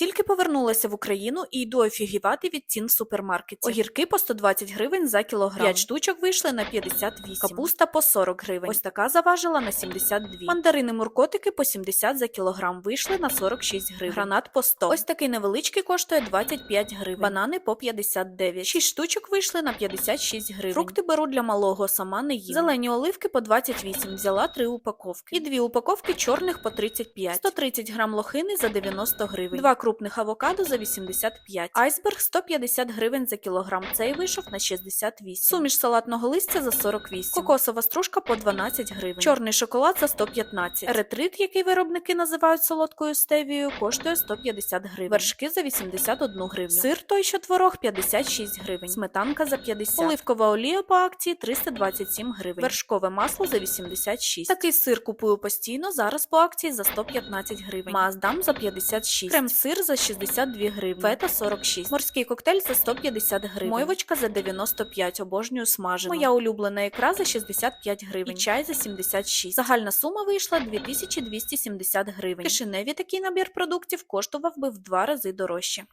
Тільки повернулася в Україну і йду офігівати від цін в супермаркеті. Огірки по 120 гривень за кілограм. 5 штучок вийшли на 58. Капуста по 40 гривень. Ось така заважила на 72. Мандарини муркотики по 70 за кілограм. Вийшли на 46 гривень. Гранат по 100. Ось такий невеличкий коштує 25 гривень. Банани по 59. 6 штучок вийшли на 56 гривень. Фрукти беру для малого, сама не їм. Зелені оливки по 28. Взяла 3 упаковки. І дві упаковки чорних по 35. 130 грам лохини за 90 гривень. Два крупних авокадо за 85. Айсберг 150 гривень за кілограм. Цей вийшов на 68. Суміш салатного листя за 48. Кокосова стружка по 12 гривень. Чорний шоколад за 115. Еритрит, який виробники називають солодкою стевією, коштує 150 гривень. Вершки за 81 гривню. Сир той, що творог 56 гривень. Сметанка за 50. Оливкова олія по акції 327 гривень. Вершкове масло за 86. Такий сир купую постійно. Зараз по акції за 115 гривень. Маздам за 56. Крем-сир за 62 гривні. Фета 46. Морський коктейль за 150 гривень. Мойвочка за 95. Обожнюю смажену. Моя улюблена ікра за 65 гривень. І чай за 76. Загальна сума вийшла 2270 гривень. Кишиневі такий набір продуктів коштував би в два рази дорожче.